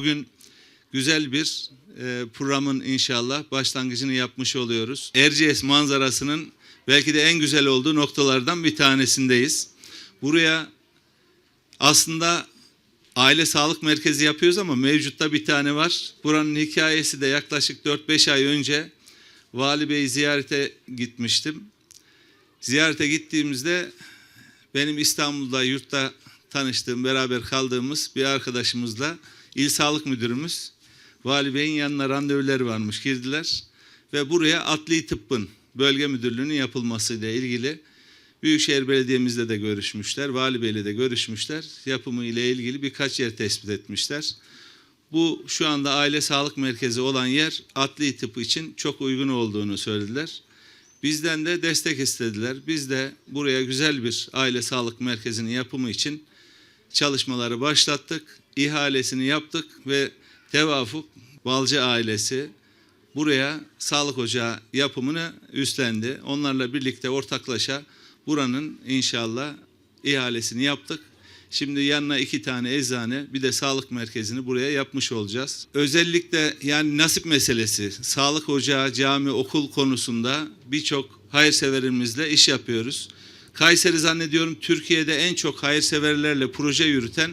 Bugün güzel bir e, programın inşallah başlangıcını yapmış oluyoruz. Erciyes manzarasının belki de en güzel olduğu noktalardan bir tanesindeyiz. Buraya aslında aile sağlık merkezi yapıyoruz ama mevcutta bir tane var. Buranın hikayesi de yaklaşık 4-5 ay önce Vali Bey'i ziyarete gitmiştim. Ziyarete gittiğimizde benim İstanbul'da yurtta tanıştığım, beraber kaldığımız bir arkadaşımızla il sağlık müdürümüz Vali Bey'in yanına randevuları varmış girdiler ve buraya adli tıbbın bölge müdürlüğünün yapılmasıyla ilgili Büyükşehir Belediye'mizle de görüşmüşler, Vali Bey'le de görüşmüşler. Yapımı ile ilgili birkaç yer tespit etmişler. Bu şu anda aile sağlık merkezi olan yer adli tıp için çok uygun olduğunu söylediler. Bizden de destek istediler. Biz de buraya güzel bir aile sağlık merkezinin yapımı için çalışmaları başlattık. İhalesini yaptık ve tevafuk Balcı ailesi buraya sağlık ocağı yapımını üstlendi. Onlarla birlikte ortaklaşa buranın inşallah ihalesini yaptık. Şimdi yanına iki tane eczane bir de sağlık merkezini buraya yapmış olacağız. Özellikle yani nasip meselesi sağlık ocağı, cami, okul konusunda birçok hayırseverimizle iş yapıyoruz. Kayseri zannediyorum Türkiye'de en çok hayırseverlerle proje yürüten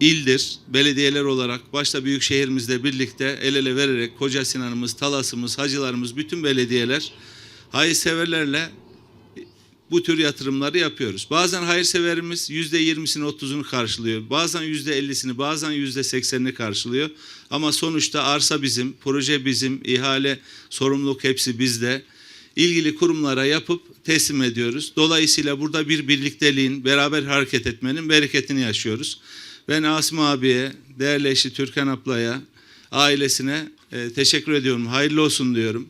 ildir. Belediyeler olarak başta büyük şehrimizle birlikte el ele vererek Koca Sinan'ımız, Talas'ımız, hacılarımız bütün belediyeler hayırseverlerle bu tür yatırımları yapıyoruz. Bazen hayırseverimiz yüzde yirmisini otuzunu karşılıyor. Bazen yüzde ellisini bazen yüzde seksenini karşılıyor. Ama sonuçta arsa bizim, proje bizim, ihale, sorumluluk hepsi bizde. İlgili kurumlara yapıp teslim ediyoruz. Dolayısıyla burada bir birlikteliğin, beraber hareket etmenin bereketini yaşıyoruz. Ben Asım abiye, değerli eşi Türkan ablaya, ailesine e, teşekkür ediyorum. Hayırlı olsun diyorum.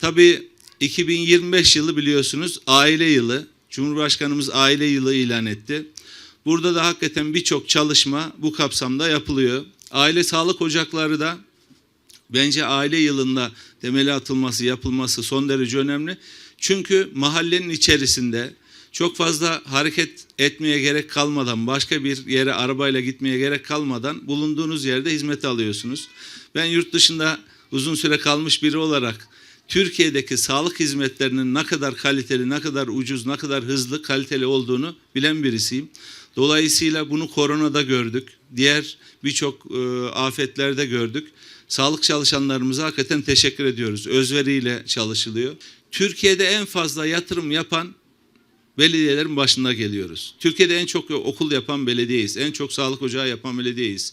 Tabii 2025 yılı biliyorsunuz aile yılı. Cumhurbaşkanımız aile yılı ilan etti. Burada da hakikaten birçok çalışma bu kapsamda yapılıyor. Aile sağlık ocakları da bence aile yılında temeli atılması, yapılması son derece önemli. Çünkü mahallenin içerisinde çok fazla hareket etmeye gerek kalmadan, başka bir yere arabayla gitmeye gerek kalmadan bulunduğunuz yerde hizmet alıyorsunuz. Ben yurt dışında uzun süre kalmış biri olarak Türkiye'deki sağlık hizmetlerinin ne kadar kaliteli, ne kadar ucuz, ne kadar hızlı, kaliteli olduğunu bilen birisiyim. Dolayısıyla bunu koronada gördük. Diğer birçok e, afetlerde gördük. Sağlık çalışanlarımıza hakikaten teşekkür ediyoruz. Özveriyle çalışılıyor. Türkiye'de en fazla yatırım yapan belediyelerin başında geliyoruz. Türkiye'de en çok okul yapan belediyeyiz. En çok sağlık ocağı yapan belediyeyiz.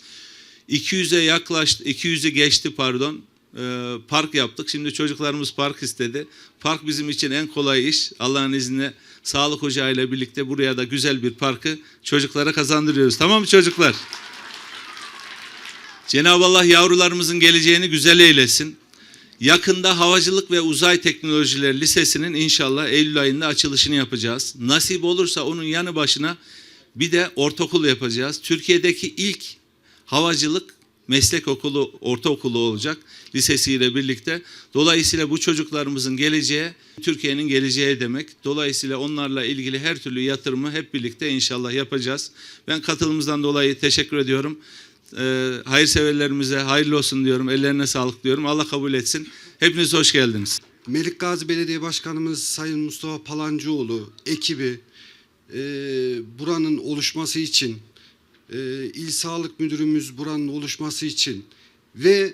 200'e yaklaştı, 200'ü geçti pardon. Ee, park yaptık. Şimdi çocuklarımız park istedi. Park bizim için en kolay iş. Allah'ın izniyle sağlık ocağıyla birlikte buraya da güzel bir parkı çocuklara kazandırıyoruz. Tamam mı çocuklar? Cenab-ı Allah yavrularımızın geleceğini güzel eylesin. Yakında Havacılık ve Uzay Teknolojileri Lisesi'nin inşallah Eylül ayında açılışını yapacağız. Nasip olursa onun yanı başına bir de ortaokul yapacağız. Türkiye'deki ilk havacılık meslek okulu, ortaokulu olacak lisesiyle birlikte. Dolayısıyla bu çocuklarımızın geleceği Türkiye'nin geleceği demek. Dolayısıyla onlarla ilgili her türlü yatırımı hep birlikte inşallah yapacağız. Ben katılımımızdan dolayı teşekkür ediyorum. Ee, hayırseverlerimize hayırlı olsun diyorum. Ellerine sağlık diyorum. Allah kabul etsin. Hepiniz hoş geldiniz. Melik Gazi Belediye Başkanımız Sayın Mustafa Palancıoğlu ekibi e, buranın oluşması için e, İl Sağlık Müdürümüz buranın oluşması için ve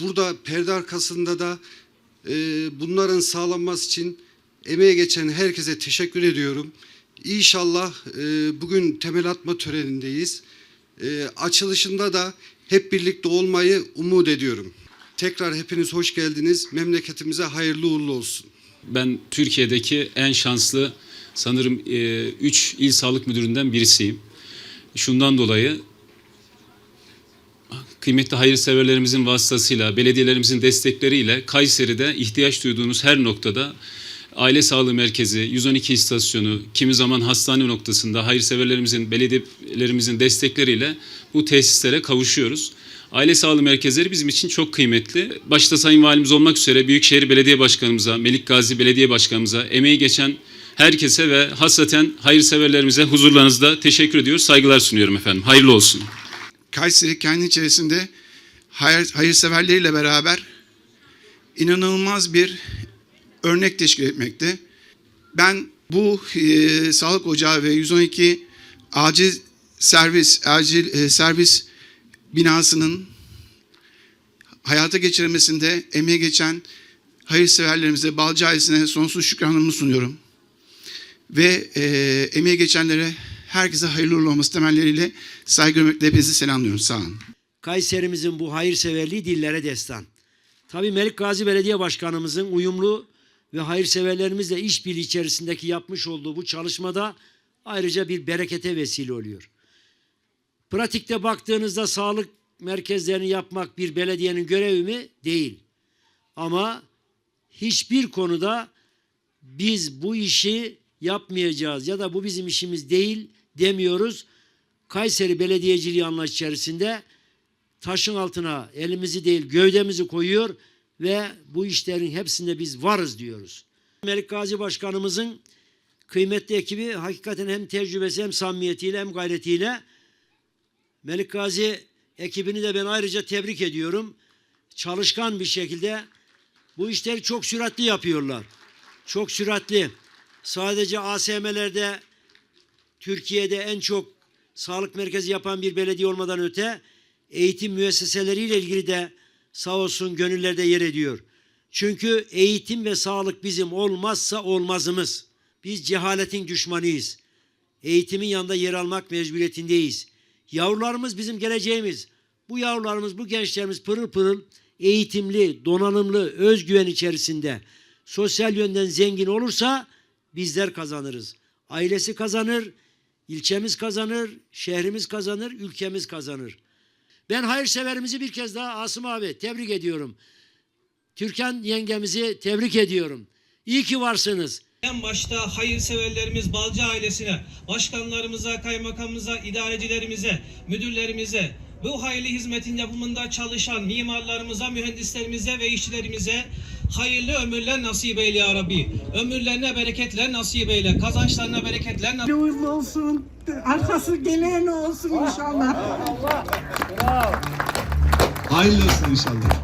burada perde arkasında da e, bunların sağlanması için emeğe geçen herkese teşekkür ediyorum. İnşallah e, bugün temel atma törenindeyiz. E, açılışında da hep birlikte olmayı umut ediyorum. Tekrar hepiniz hoş geldiniz. Memleketimize hayırlı uğurlu olsun. Ben Türkiye'deki en şanslı sanırım 3 il sağlık müdüründen birisiyim. Şundan dolayı kıymetli hayırseverlerimizin vasıtasıyla, belediyelerimizin destekleriyle Kayseri'de ihtiyaç duyduğunuz her noktada aile sağlığı merkezi, 112 istasyonu, kimi zaman hastane noktasında hayırseverlerimizin, belediyelerimizin destekleriyle bu tesislere kavuşuyoruz. Aile sağlığı merkezleri bizim için çok kıymetli. Başta Sayın Valimiz olmak üzere Büyükşehir Belediye Başkanımıza, Melik Gazi Belediye Başkanımıza, emeği geçen herkese ve hasaten hayırseverlerimize huzurlarınızda teşekkür ediyoruz. Saygılar sunuyorum efendim. Hayırlı olsun. Kayseri kendi içerisinde hayır, hayırseverleriyle beraber inanılmaz bir örnek teşkil etmekte. Ben bu e, sağlık ocağı ve 112 acil servis acil e, servis binasının hayata geçirilmesinde emeği geçen hayırseverlerimize, Balcı ailesine sonsuz şükranlarımı sunuyorum. Ve e, emeği geçenlere herkese hayırlı uğurlu olması temelleriyle saygı hürmetle hepinizi selamlıyorum. Sağ olun. Kayserimizin bu hayırseverliği dillere destan. Tabii Melik Gazi Belediye Başkanımızın uyumlu ve hayırseverlerimizle işbirliği içerisindeki yapmış olduğu bu çalışmada ayrıca bir berekete vesile oluyor. Pratikte baktığınızda sağlık merkezlerini yapmak bir belediyenin görevi mi? Değil. Ama hiçbir konuda biz bu işi yapmayacağız ya da bu bizim işimiz değil demiyoruz. Kayseri Belediyeciliği anlayış içerisinde taşın altına elimizi değil gövdemizi koyuyor ve bu işlerin hepsinde biz varız diyoruz. Melik Gazi Başkanımızın kıymetli ekibi hakikaten hem tecrübesi hem samimiyetiyle hem gayretiyle Melik Gazi ekibini de ben ayrıca tebrik ediyorum. Çalışkan bir şekilde bu işleri çok süratli yapıyorlar. Çok süratli. Sadece ASM'lerde Türkiye'de en çok sağlık merkezi yapan bir belediye olmadan öte eğitim müesseseleriyle ilgili de sağ olsun gönüllerde yer ediyor. Çünkü eğitim ve sağlık bizim olmazsa olmazımız. Biz cehaletin düşmanıyız. Eğitimin yanında yer almak mecburiyetindeyiz. Yavrularımız bizim geleceğimiz. Bu yavrularımız, bu gençlerimiz pırıl pırıl eğitimli, donanımlı, özgüven içerisinde sosyal yönden zengin olursa bizler kazanırız. Ailesi kazanır, ilçemiz kazanır, şehrimiz kazanır, ülkemiz kazanır. Ben hayırseverimizi bir kez daha Asım abi tebrik ediyorum. Türkan yengemizi tebrik ediyorum. İyi ki varsınız. En başta hayırseverlerimiz Balcı ailesine, başkanlarımıza, kaymakamımıza, idarecilerimize, müdürlerimize, bu hayırlı hizmetin yapımında çalışan mimarlarımıza, mühendislerimize ve işçilerimize hayırlı ömürler nasip eyle ya Rabbi. Ömürlerine bereketler nasip eyle, kazançlarına bereketler nasip uğurlu olsun. Arkası gelen olsun inşallah. Hayırlı olsun inşallah.